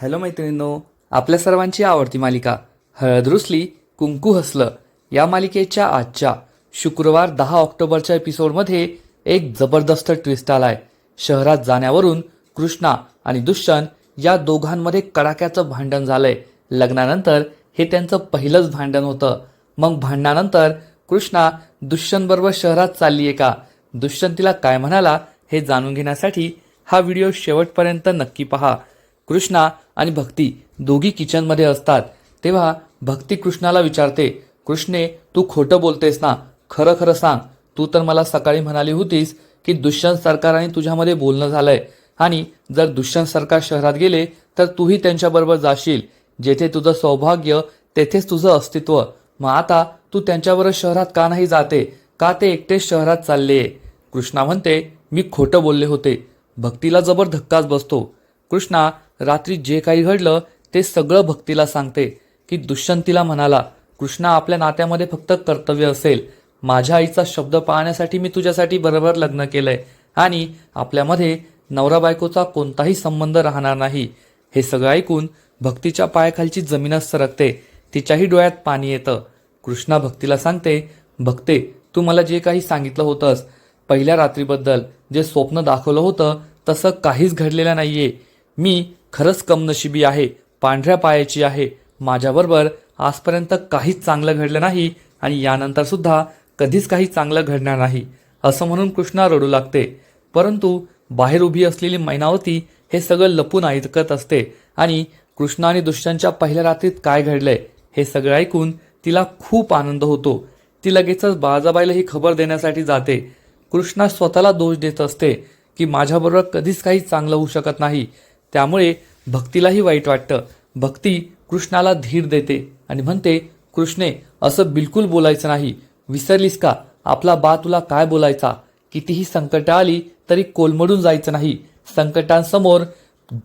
Hello मैत्रिणींनो आपल्या सर्वांची आवडती मालिका हळद रुसली कुंकू हसलं या मालिकेच्या आजच्या शुक्रवार दहा ऑक्टोबरच्या एपिसोडमध्ये एक जबरदस्त ट्विस्ट आलाय. शहरात जाण्यावरून कृष्णा आणि दुष्यंत या दोघांमध्ये कडाक्याचं भांडण झालंय. लग्नानंतर हे त्यांचं पहिलंच भांडण होतं. मग भांडणानंतर कृष्णा दुष्यंतबरोबर शहरात चालली आहे का? दुष्यंत तिला काय म्हणाला हे जाणून घेण्यासाठी हा व्हिडिओ शेवटपर्यंत नक्की पहा. कृष्णा आणि भक्ती दोघी किचनमध्ये असतात. तेव्हा भक्ती कृष्णाला विचारते कृष्णे तू खोटं बोलतेस ना? खरं खरं सांग. तू तर मला सकाळी म्हणाली होतीस की दुष्यंत सरकार आणि तुझ्यामध्ये बोलणं झालंय. आणि जर दुष्यंत सरकार शहरात गेले तर तूही त्यांच्याबरोबर जाशील. जेथे तुझं सौभाग्य तेथेच तुझं अस्तित्व. मग आता तू त्यांच्याबरोबर शहरात का नाही जाते? का ते एकटेच शहरात चालले? कृष्णा म्हणते मी खोटं बोलले होते. भक्तीला जबर धक्काच बसतो. कृष्णा रात्री जे काही घडलं ते सगळं भक्तीला सांगते. की दुष्यंतीला म्हणाला कृष्णा आपल्या नात्यामध्ये फक्त कर्तव्य असेल. माझ्या आईचा शब्द पाहण्यासाठी मी तुझ्यासाठी बरोबर लग्न केलंय. आणि आपल्यामध्ये नवरा बायकोचा कोणताही संबंध राहणार नाही. हे सगळं ऐकून भक्तीच्या पायाखालची जमीनच सरकते. तिच्याही डोळ्यात पाणी येतं. कृष्णा भक्तीला सांगते भक्ते तू मला जे काही सांगितलं होतंस पहिल्या रात्रीबद्दल जे स्वप्न दाखवलं होतं तसं काहीच घडलेलं नाहीये. मी खरंच कमनशिबी आहे पांढऱ्या पायाची आहे माझ्याबरोबर आजपर्यंत काहीच चांगलं घडलं नाही आणि यानंतर सुद्धा कधीच काही चांगलं घडणार नाही असं म्हणून कृष्णा रडू लागते. परंतु बाहेर उभी असलेली मैनावती हे सगळं लपून ऐकत असते आणि कृष्णा आणि दुष्यांच्या पहिल्या रात्रीत काय घडलंय हे सगळं ऐकून तिला खूप आनंद होतो. ती लगेचच बाळाजाबाईला ही खबर देण्यासाठी जाते. कृष्णा स्वतःला दोष देत असते की माझ्याबरोबर कधीच काही चांगलं होऊ शकत नाही. त्यामुळे भक्तीलाही वाईट वाटतं. भक्ती कृष्णाला धीर देते आणि म्हणते कृष्णे असं बिलकुल बोलायचं नाही. विसरलीस का? आपला बा तुला काय बोलायचा? कितीही संकट आली तरी कोलमडून जायचं नाही. संकटांसमोर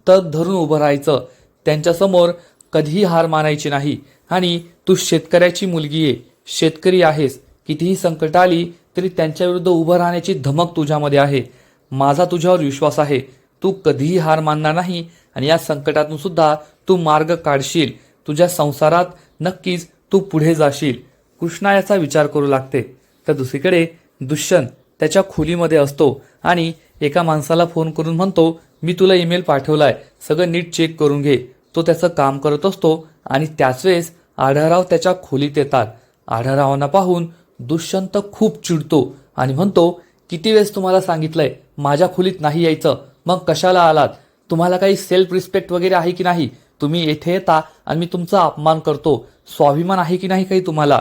तग धरून उभं राहायचं. त्यांच्यासमोर कधीही हार मानायची नाही. आणि तू शेतकऱ्याची मुलगी आहे शेतकरी आहेस. कितीही संकट आली तरी त्यांच्याविरुद्ध उभं राहण्याची धमक तुझ्यामध्ये आहे. माझा तुझ्यावर विश्वास आहे. तू कधीही हार मानणार नाही आणि या संकटातून सुद्धा तू मार्ग काढशील. तुझ्या संसारात नक्कीच तू पुढे जाशील. कृष्णा याचा विचार करू लागते. तर दुसरीकडे दुष्यंत त्याच्या खोलीमध्ये असतो आणि एका माणसाला फोन करून म्हणतो मी तुला ईमेल पाठवलाय. सगळं नीट चेक करून घे. तो त्याचं काम करत असतो आणि त्याच वेळेस आढळराव त्याच्या खोलीत येतात. आढळरावांना पाहून दुष्यंत खूप चिडतो आणि म्हणतो किती वेळेस तुम्हाला सांगितलंय? माझ्या खोलीत नाही यायचं. मग कशाला आलात? तुम्हाला काही सेल्फ रिस्पेक्ट वगैरे आहे की नाही? तुम्ही येथे येता आणि मी तुमचा अपमान करतो. स्वाभिमान आहे की नाही काही तुम्हाला?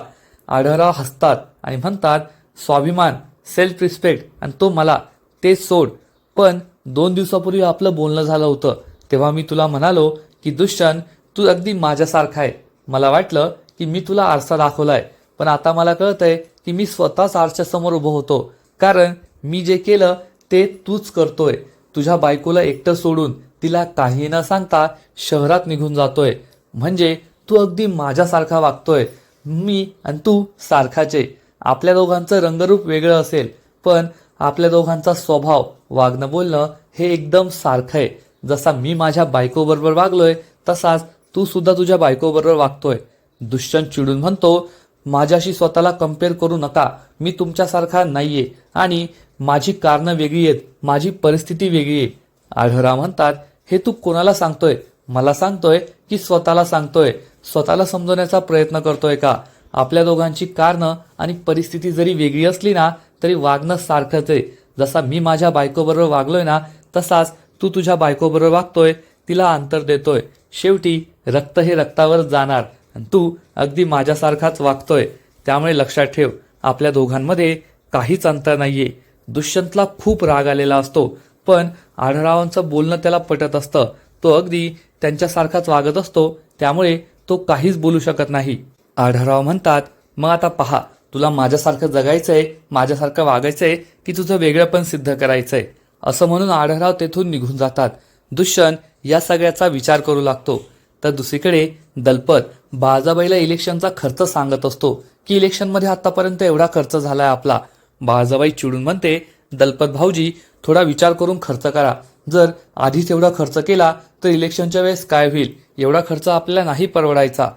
आढळराव हसतात आणि म्हणतात स्वाभिमान सेल्फ रिस्पेक्ट आणि तो मला. ते सोड. पण दोन दिवसापूर्वी आपलं बोलणं झालं होतं. तेव्हा मी तुला म्हणालो की दुष्यंत तू अगदी माझ्यासारखा आहे. मला वाटलं की मी तुला आरसा दाखवलाय. पण आता मला कळतंय की मी स्वतःच आरशासमोर उभं होतो. कारण मी जे केलं ते तूच करतोय. तुझ्या बायकोला एकटं सोडून तिला काही न सांगता शहरात निघून जातोय. म्हणजे तू अगदी माझ्यासारखा वागतोय. मी आणि तू सारखाचे. आपल्या दोघांचं रंगरूप वेगळं असेल पण आपल्या दोघांचा स्वभाव वागणं बोलणं हे एकदम सारखं आहे. जसा मी माझ्या बायकोबरोबर वागलोय तसाच तू सुद्धा तुझ्या बायकोबरोबर वागतोय. दुष्यंत चिडून म्हणतो माझ्याशी स्वतःला कंपेअर करू नका. मी तुमच्यासारखा नाहीये आणि माझी कारणं वेगळी आहेत माझी परिस्थिती वेगळी आहे. आढळराव म्हणतात हे तू कोणाला सांगतोय? मला सांगतोय की स्वतःला सांगतोय. स्वतःला समजवण्याचा प्रयत्न करतोय का? आपल्या दोघांची कारणं आणि परिस्थिती जरी वेगळी असली ना तरी वागणं सारखंच आहे. जसा मी माझ्या बायकोबरोबर वागलोय ना तसाच तू तुझ्या बायकोबरोबर वागतोय तिला अंतर देतोय. शेवटी रक्त हे रक्तावर जाणार आणि तू अगदी माझ्यासारखाच वागतोय. त्यामुळे लक्षात ठेव आपल्या दोघांमध्ये काहीच अंतर नाहीये. दुष्यंतला खूप राग आलेला असतो. पण आढळरावांचं बोलणं त्याला पटत असतं. तो अगदी त्यांच्यासारखाच वागत असतो. त्यामुळे तो काहीच बोलू शकत नाही. आढळराव म्हणतात मग आता पहा तुला माझ्यासारखं जगायचंय माझ्यासारखं वागायचंय की तुझं वेगळंपण सिद्ध करायचंय? असं म्हणून आढळराव तेथून निघून जातात. दुष्यंत या सगळ्याचा विचार करू लागतो. तर दुसरीकडे दलपत बाजाबाईला इलेक्शनचा खर्च सांगत असतो की इलेक्शनमध्ये आतापर्यंत एवढा खर्च झालाय आपला. बाळजाबाई चिडून म्हणते दलपत भाऊजी थोडा विचार करून खर्च करा. जर आधीच एवढा खर्च केला तर इलेक्शनच्या वेळेस काय होईल? एवढा खर्च आपल्याला नाही परवडायचा.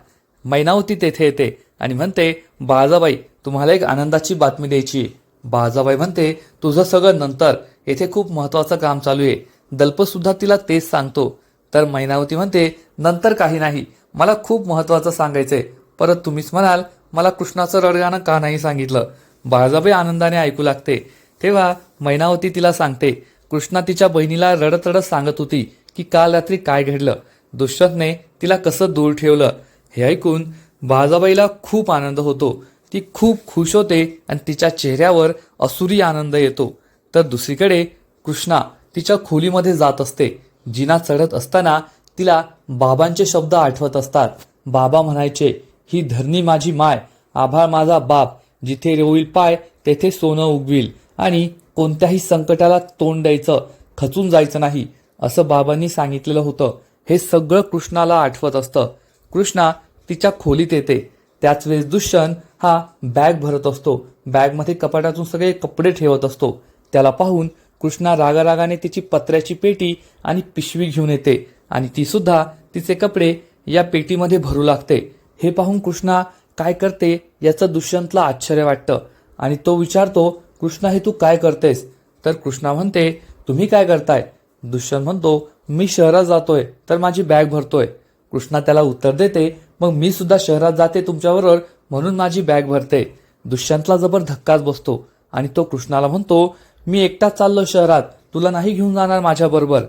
मैनावती तेथे येते आणि म्हणते बाळजाबाई तुम्हाला एक आनंदाची बातमी द्यायची बाळजाबाई म्हणते तुझं सगळं नंतर. येथे खूप महत्वाचं काम चालू आहे. दलपतसुद्धा तिला तेच सांगतो. तर मैनावती म्हणते नंतर काही नाही. मला खूप महत्वाचं सांगायचंय. परत तुम्हीच म्हणाल मला कृष्णाचं रडगाणं का नाही सांगितलं? बाळजाबाई आनंदाने ऐकू लागते. तेव्हा मैनावती तिला सांगते कृष्णा तिच्या बहिणीला रडत रडत सांगत होती की काल रात्री काय घडलं. दुष्यंतने तिला कसं दूर ठेवलं? हे ऐकून बाळजाबाईला खूप आनंद होतो. ती खूप खुश होते आणि तिच्या चेहऱ्यावर असुरी आनंद येतो. तर दुसरीकडे कृष्णा तिच्या खोलीमध्ये जात असते. जिना चढत असताना तिला बाबांचे शब्द आठवत असतात. बाबा म्हणायचे ही धरणी माझी माय आभाळ माझा बाप जिथे रोईल पाय तेथे सोनं उगवील. आणि कोणत्याही संकटाला तोंड द्यायचं खचून जायचं नाही असं बाबांनी सांगितलेलं होतं. हे सगळं कृष्णाला आठवत असतं. कृष्णा तिच्या खोलीत येते. त्याच वेळेस दुष्यन हा बॅग भरत असतो. बॅगमध्ये कपाटातून सगळे कपडे ठेवत असतो. त्याला पाहून कृष्णा रागारागाने तिची पत्र्याची पेटी आणि पिशवी घेऊन येते. आणि ती सुद्धा तिचे कपडे या पेटीमध्ये भरू लागते. हे पाहून कृष्णा काय करते याचं दुष्यंतला आश्चर्य वाटतं. आणि तो विचारतो कृष्णा हे तू काय करतेस? तर कृष्णा म्हणते तुम्ही काय करताय? दुष्यंत म्हणतो मी शहरात जातोय तर माझी बॅग भरतोय. कृष्णा त्याला उत्तर देते मग मी सुद्धा शहरात जाते तुमच्याबरोबर म्हणून माझी बॅग भरते. दुष्यंतला जबर धक्काच बसतो आणि तो कृष्णाला म्हणतो मी एकटाच चाललो शहरात तुला नाही घेऊन जाणार माझ्याबरोबर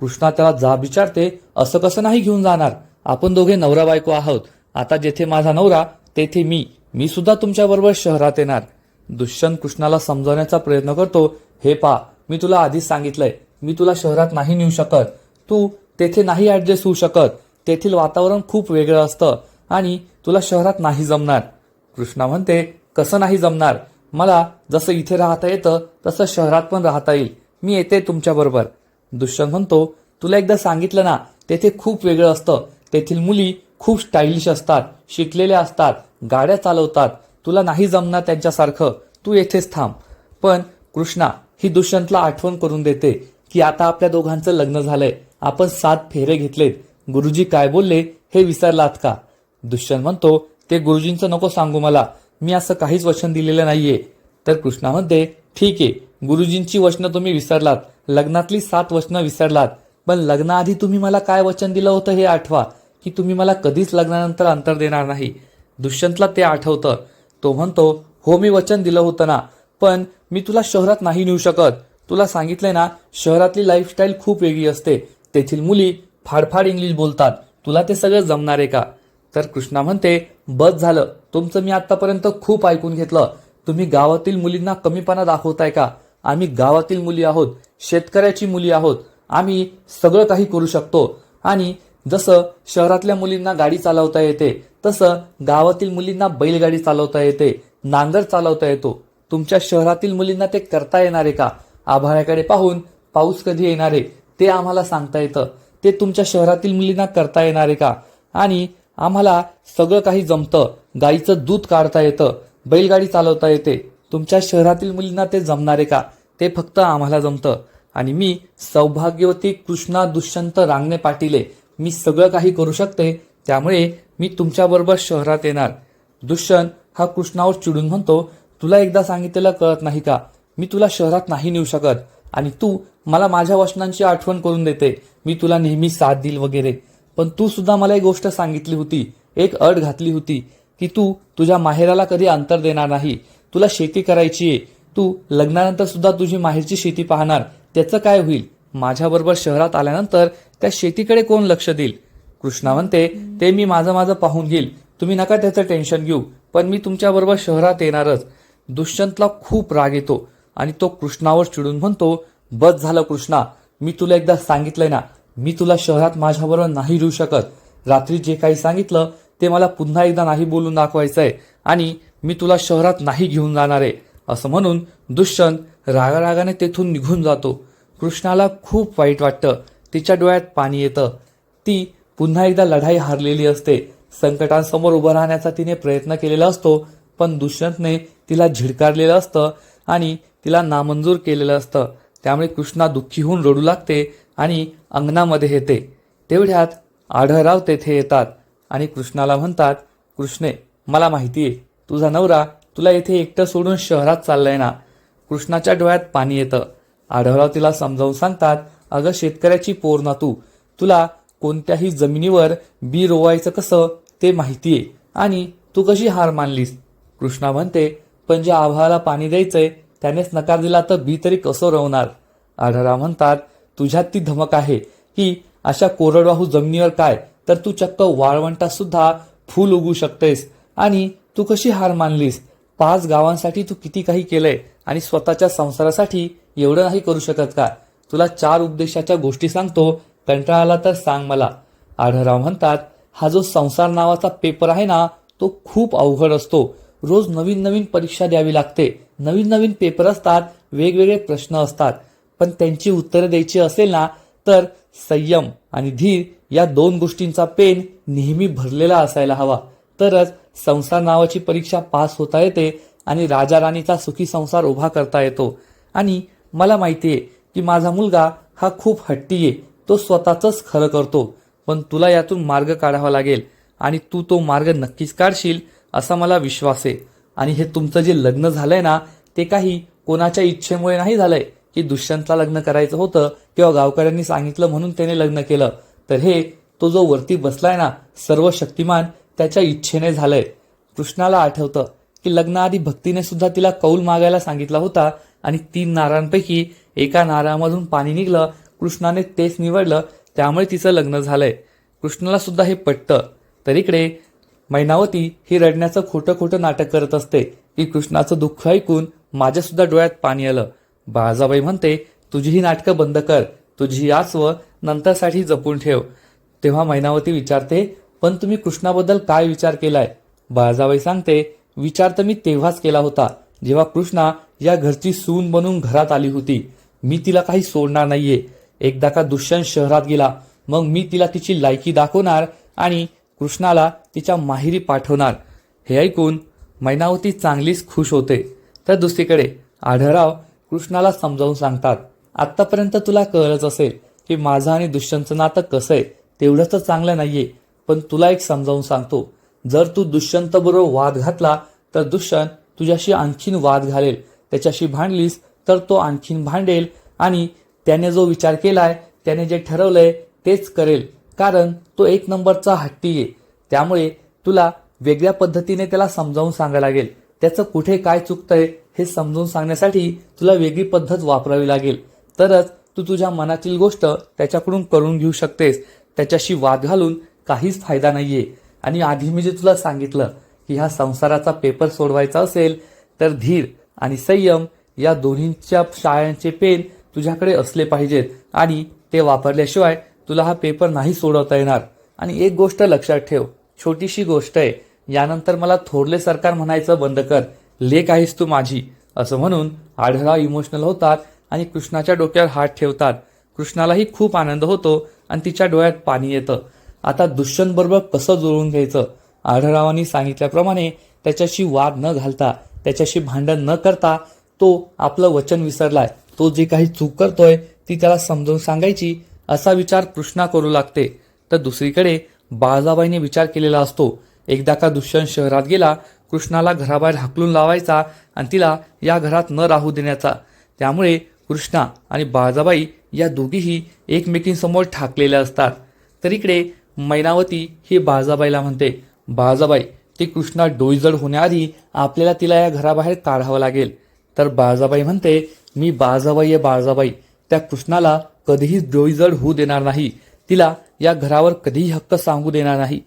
कृष्णा त्याला जा विचारते असं कसं नाही घेऊन जाणार? आपण दोघे नवरा बायको आहोत. आता जेथे माझा नवरा तेथे मी मी सुद्धा तुमच्याबरोबर शहरात येणार. दुष्यंत कृष्णाला समजवण्याचा प्रयत्न करतो हे पा मी तुला आधीच सांगितलंय मी तुला शहरात नाही नेऊ शकत. तू तेथे नाही ॲडजस्ट होऊ शकत. तेथील वातावरण खूप वेगळं असतं आणि तुला शहरात नाही जमणार. कृष्णा म्हणते कसं नाही जमणार? मला जसं इथे राहता येतं तसं शहरात पण राहता येईल. मी येते तुमच्याबरोबर दुष्यंत म्हणतो तुला एकदा सांगितलं ना तेथे खूप वेगळं असतं. तेथील मुली खूप स्टाईलिश असतात शिकलेल्या असतात. गाड्या चालवतात. तुला नाही जमणार त्यांच्यासारखं. तू येथेच थांब. पण कृष्णा ही दुष्यंतला आठवण करून देते की आता आपल्या दोघांचं लग्न झालंय. आपण सात फेरे घेतलेत. गुरुजी काय बोलले हे विसरलात का? दुष्यंत म्हणतो ते गुरुजींचं नको सांगू मला. मी असं काहीच वचन दिलेलं नाहीये. तर कृष्णा म्हणते ठीक आहे. गुरुजींची वचनं तुम्ही विसरलात. लग्नातली सात वचनं विसरलात. पण लग्नाआधी तुम्ही मला काय वचन दिलं होतं हे आठवा की तुम्ही मला कधीच लग्नानंतर अंतर देणार नाही. दुष्यंतला ते आठवतं. तो म्हणतो हो मी वचन दिलं होतं ना पण मी तुला शहरात नाही नेऊ शकत. तुला सांगितलंय ना शहरातली लाईफस्टाईल खूप वेगळी असते. तेथील मुली फाडफाड इंग्लिश बोलतात. तुला ते सगळं जमणार आहे का? तर कृष्णा म्हणते बस झालं. तुमचं मी आतापर्यंत खूप ऐकून घेतलं. तुम्ही गावातील मुलींना कमीपणा दाखवताय का? आम्ही गावातील मुली आहोत शेतकऱ्याची मुली आहोत. आम्ही सगळं काही करू शकतो. आणि जसं शहरातल्या मुलींना गाडी चालवता येते तसं गावातील मुलींना बैलगाडी चालवता येते नांगर चालवता येतो. तुमच्या शहरातील मुलींना ते करता येणार आहे का? आभाळाकडे पाहून पाऊस कधी येणार आहे ते आम्हाला सांगता येतं. ते तुमच्या शहरातील मुलींना करता येणार आहे का? आणि आम्हाला सगळं काही जमतं. गाईचं दूध काढता येतं बैलगाडी चालवता येते. तुमच्या शहरातील मुलींना ते जमणार आहे का? ते फक्त आम्हाला जमतं. आणि मी सौभाग्यवती कृष्णा दुष्यंत रांगणे पाटीले मी सगळं काही करू शकते. त्यामुळे मी तुमच्याबरोबर शहरात येणार. दुष्यंत हा कृष्णावर चिडून म्हणतो तुला एकदा सांगितलेलं कळत नाही का? मी तुला शहरात नाही नेऊ शकत. आणि तू मला माझ्या वचनांची आठवण करून देते. मी तुला नेहमी साथ देईल वगैरे. पण तू सुद्धा मला एक गोष्ट सांगितली होती एक अट घातली होती की तू तुझ्या माहेराला कधी अंतर देणार नाही. तुला शेती करायची आहे. तू लग्नानंतर सुद्धा तुझी माहेरची शेती पाहणार. त्याचं काय होईल? माझ्याबरोबर शहरात आल्यानंतर त्या शेतीकडे कोण लक्ष देईल? कृष्णा म्हणते ते मी माझं माझं पाहून घेईल. तुम्ही नका त्याचं टेन्शन घेऊ पण मी तुमच्याबरोबर शहरात येणारच. दुष्यंतला खूप राग येतो आणि तो कृष्णावर चिडून म्हणतो बस झालं कृष्णा मी तुला एकदा सांगितलंय ना मी तुला शहरात माझ्याबरोबर नाही येऊ शकत. रात्री जे काही सांगितलं ते मला पुन्हा एकदा नाही बोलून दाखवायचंय आणि मी तुला शहरात नाही घेऊन जाणार आहे. असं म्हणून दुष्यंत रागारागाने तेथून निघून जातो. कृष्णाला खूप वाईट वाटतं. तिच्या डोळ्यात पाणी येतं. ती पुन्हा एकदा लढाई हारलेली असते. संकटांसमोर उभं राहण्याचा तिने प्रयत्न केलेला असतो पण दुष्यंतने तिला झिडकारलेलं असतं आणि तिला नामंजूर केलेलं असतं. त्यामुळे कृष्णा दुःखी होऊन रडू लागते आणि अंगणामध्ये येते. तेवढ्यात आढळराव तेथे येतात आणि कृष्णाला म्हणतात कृष्णे मला माहिती आहे तुझा नवरा तुला येथे एकटं सोडून शहरात चाललंय ना? कृष्णाच्या डोळ्यात पाणी येतं. आढळराव तिला समजावून सांगतात अगं शेतकऱ्याची पोर ना तू. तुला कोणत्याही जमिनीवर बी रोवायचं कसं ते माहितीये. आणि तू कशी हार मानलीस? कृष्णा म्हणते पण ज्या आभाळाला पाणी द्यायचंय त्यानेच नकार दिला तर बी तरी कसं रवणार? आढरा म्हणतात तुझ्यात ती धमक आहे की अशा कोरडवाहू जमिनीवर काय? तर तू चक्क वाळवंटात सुद्धा फूल उगू शकतेस. आणि तू कशी हार मानलीस? पाच गावांसाठी तू किती काही केलंय आणि स्वतःच्या संसारासाठी एवढं नाही करू शकत का? तुला चार उपदेशाच्या गोष्टी सांगतो कंटाळा आला तर सांग मला. आढळराव म्हणतात हा जो संसार नावाचा पेपर आहे ना तो खूप अवघड असतो. रोज नवीन नवीन परीक्षा द्यावी लागते. नवीन नवीन पेपर असतात वेगवेगळे प्रश्न असतात. पण त्यांची उत्तरं द्यायची असेल ना तर संयम आणि धीर या दोन गोष्टींचा पेन नेहमी भरलेला असायला हवा. तरच संसार नावाची परीक्षा पास होता येते आणि राजा राणीचा सुखी संसार उभा करता येतो. आणि मला माहिती आहे की माझा मुलगा हा खूप हट्टी आहे तो स्वतःच खरं करतो पण तुला यातून मार्ग काढावा लागेल आणि तू तो मार्ग नक्कीच काढशील असा मला विश्वास आहे. आणि हे तुमचं जे लग्न झालंय ना ते काही कोणाच्या इच्छेमुळे नाही झालंय की दुष्यंतला लग्न करायचं होतं किंवा गावकऱ्यांनी सांगितलं म्हणून त्याने लग्न केलं. तर हे तो जो वरती बसलाय ना सर्व शक्तिमान त्याच्या इच्छेने झालंय. कृष्णाला आठवतं की लग्नाआधी भक्तीने सुद्धा तिला कौल मागायला सांगितला होता आणि तीन नारांपैकी एका नारामधून पाणी निघलं कृष्णाने तेच निवडलं त्यामुळे तिचं लग्न झालंय. कृष्णाला सुद्धा हे पटतं. तर इकडे मैनावती ही रडण्याचं खोटं खोटं नाटक करत असते. की कृष्णाचं दुःख ऐकून माझ्या सुद्धा डोळ्यात पाणी आलं. बाळाजाबाई म्हणते तुझी ही नाटकं बंद कर. तुझी ही आसवं नंतरसाठी जपून ठेव. तेव्हा मैनावती विचारते पण तुम्ही कृष्णाबद्दल काय विचार केलाय? बाळाजाबाई सांगते विचार तर मी तेव्हाच केला होता जेव्हा कृष्णा या घरची सून बनून घरात आली होती. मी तिला काही सोडणार नाहीये. एकदा का दुष्यंत शहरात गेला मग मी तिला तिची लायकी दाखवणार आणि कृष्णाला तिच्या माहेरी पाठवणार. हे ऐकून मैनावती चांगलीच खुश होते. तर दुसरीकडे आढळराव कृष्णाला समजावून सांगतात आत्तापर्यंत तुला कळलंच असेल की माझं आणि दुष्यंतचं नातं कसं आहे? तेवढं तर चांगलं नाहीये पण तुला एक समजावून सांगतो. जर तू दुष्यंत बरोबर वाद घातला तर दुष्यंत तुझ्याशी आणखीन वाद घालेल. त्याच्याशी भांडलीस तर तो आणखीन भांडेल आणि त्याने जो विचार केलाय त्याने जे ठरवलंय तेच करेल. कारण तो एक नंबरचा हट्टी आहे. त्यामुळे तुला वेगळ्या पद्धतीने त्याला समजावून सांगायला लागेल. त्याचं कुठे काय चुकतंय हे समजावून सांगण्यासाठी तुला वेगळी पद्धत वापरावी लागेल. तरच तू तुझ्या मनातील गोष्ट त्याच्याकडून करून घेऊ शकतेस. त्याच्याशी वाद घालून काहीच फायदा नाहीये. आणि आधी मी जे तुला सांगितलं की ह्या संसाराचा पेपर सोडवायचा असेल तर धीर आणि संयम या दोन्हींच्या शाळांचे पेन तुझ्याकडे असले पाहिजेत आणि ते वापरल्याशिवाय तुला हा पेपर नाही सोडवता येणार. आणि एक गोष्ट लक्षात ठेव छोटीशी गोष्ट आहे. यानंतर मला थोरले सरकार म्हणायचं बंद कर. लेख आहेस तू माझी असं म्हणून आढळा इमोशनल होतात आणि कृष्णाच्या डोक्यावर हात ठेवतात. कृष्णालाही खूप आनंद होतो आणि तिच्या डोळ्यात पाणी येतं. आता दुष्यंत बरोबर कसं जुळवून घ्यायचं? आढळरावांनी सांगितल्याप्रमाणे त्याच्याशी वाद न घालता त्याच्याशी भांडण न करता तो आपलं वचन विसरलाय. तो जे काही चूक करतोय ती त्याला समजावून सांगायची असा विचार कृष्णा करू लागते. तर दुसरीकडे बाळजाबाईने विचार केलेला असतो. एकदा का दुष्यंत शहरात गेला कृष्णाला घराबाहेर हाकलून लावायचा आणि तिला या घरात न राहू देण्याचा. त्यामुळे कृष्णा आणि बाळजाबाई या दोघीही एकमेकींसमोर ठाकलेल्या असतात. तर इकडे मैनावती ही बाळजाबाईला म्हणते बाळजाबाई ती कृष्णा डोईजड होण्याआधी आपल्याला तिला या घराबाहेर काढावं लागेल. तर बाळजाबाई म्हणते मी बाळजाबाई आहे बाळजाबाई. त्या कृष्णाला कधीही डोईजड होऊ देणार नाही. तिला या घरावर कधीही हक्क सांगू देणार नाही.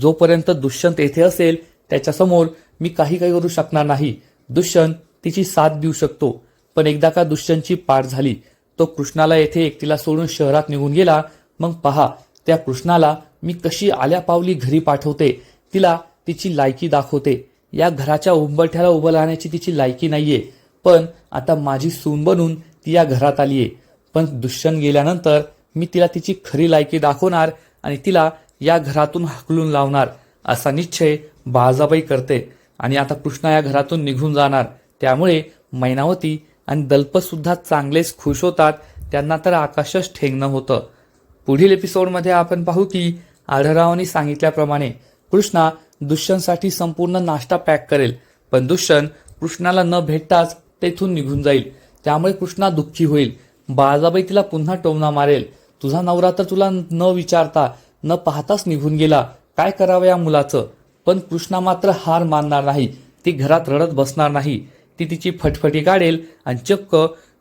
जोपर्यंत दुष्यंत येथे असेल त्याच्यासमोर मी काही काही करू शकणार नाही. दुष्यंत तिची साथ देऊ शकतो. पण एकदा का दुष्यंतची पाठ झाली तो कृष्णाला येथे एकटीला सोडून शहरात निघून गेला मग पहा त्या कृष्णाला मी कशी आल्या पावली घरी पाठवते? तिला तिची लायकी दाखवते. या घराच्या उंबरठ्याला उभं राहण्याची तिची लायकी नाहीये. पण आता माझी सून बनून ती या घरात आली आहे. पण दुष्यंत गेल्यानंतर मी तिला तिची खरी लायकी दाखवणार आणि तिला या घरातून हाकलून लावणार असा निश्चय बाळजाबाई करते. आणि आता कृष्णा या घरातून निघून जाणार. त्यामुळे मैनावती आणि दल्पसुद्धा चांगलेच खुश होतात. त्यांना तर आकाशच ठेंगणं होतं. पुढील एपिसोडमध्ये आपण पाहू की आढळरावांनी सांगितल्याप्रमाणे कृष्णा दुष्यंतसाठी संपूर्ण नाश्ता पॅक करेल. पण दुष्यंत कृष्णाला न भेटताच तेथून निघून जाईल. त्यामुळे कृष्णा दुःखी होईल. बाळाबाई तिला पुन्हा टोमना मारेल. तुझा नवरा तर तुला न विचारता न पाहताच निघून गेला. काय करावं या मुलाचं? पण कृष्णा मात्र हार मानणार नाही. ती घरात रडत बसणार नाही. ती तिची फटफटी काढेल आणि चक्क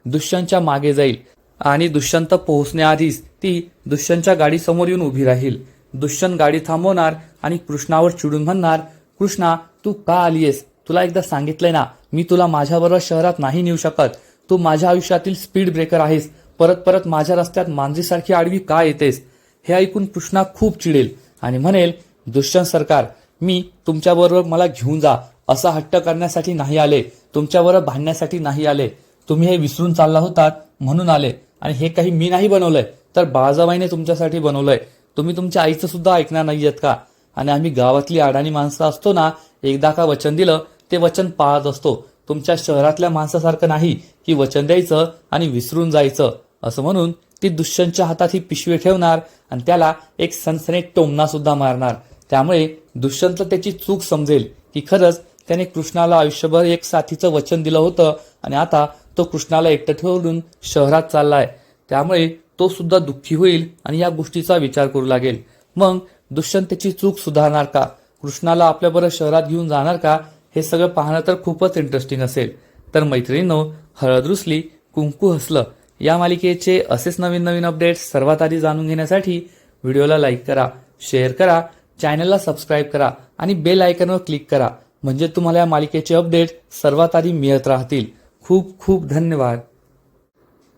दुष्यंतच्या मागे जाईल. आणि दुष्यंत पोहोचण्याआधीच ती दुष्यंतच्या गाडीसमोर येऊन उभी राहील. दुष्यंत गाडी थांबवणार आणि कृष्णावर चिडून म्हणणार कृष्णा तू का आलीयस? तुला एकदा सांगितलंय ना मी तुला माझ्याबरोबर शहरात नाही नेऊ शकत. तू माझ्या आयुष्यातील स्पीड ब्रेकर आहेस. परत परत माझ्या रस्त्यात मांजरीसारखी आडवी का येतेस? हे ऐकून कृष्णा खूप चिडेल आणि म्हणेल दुष्यंत सरकार मी तुमच्याबरोबर मला घेऊन जा. असा हट्ट करण्यासाठी नाही आले. तुमच्याबरोबर भांडण्यासाठी नाही आले. तुम्ही हे विसरून चालला होतात म्हणून आले. आणि हे काही मी नाही बनवलंय तर बाळाजाबाईने तुमच्यासाठी बनवलंय. तुम्ही तुमच्या आईचं सुद्धा ऐकणार नाहीयेत का? आणि आम्ही गावातली अडाणी माणसं असतो ना एकदा का वचन दिलं ते वचन पाळत असतो. तुमच्या शहरातल्या माणसासारखं नाही की वचन द्यायचं आणि विसरून जायचं. असं म्हणून ती दुष्यंतच्या हातात ही पिशवी ठेवणार आणि त्याला एक सनसनेट टोमना सुद्धा मारणार. त्यामुळे दुष्यंतला त्याची चूक समजेल की खरंच त्याने कृष्णाला आयुष्यभर एक साथीचं वचन दिलं होतं आणि आता तो कृष्णाला एकटं ठेवून शहरात चाललाय. त्यामुळे तो सुद्धा दुःखी होईल आणि या गोष्टीचा विचार करू लागेल. मग दुष्यंत त्याची चूक सुधारणार का? कृष्णाला आपल्याबरोबर शहरात घेऊन जाणार का? हे सगळं पाहणं तर खूपच इंटरेस्टिंग असेल. तर मैत्रिणींनो हळद रुसली कुंकू हसलं या मालिकेचे असेच नवीन नवीन अपडेट्स सर्वात आधी जाणून घेण्यासाठी व्हिडिओला लाईक करा शेअर करा चॅनलला सबस्क्राईब करा आणि बेल आयकनवर क्लिक करा. म्हणजे तुम्हाला या मालिकेचे अपडेट सर्वात आधी मिळत राहतील. खूप खूप धन्यवाद.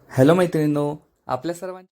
हॅलो मैत्रिणींनो आपल्या सर्वांची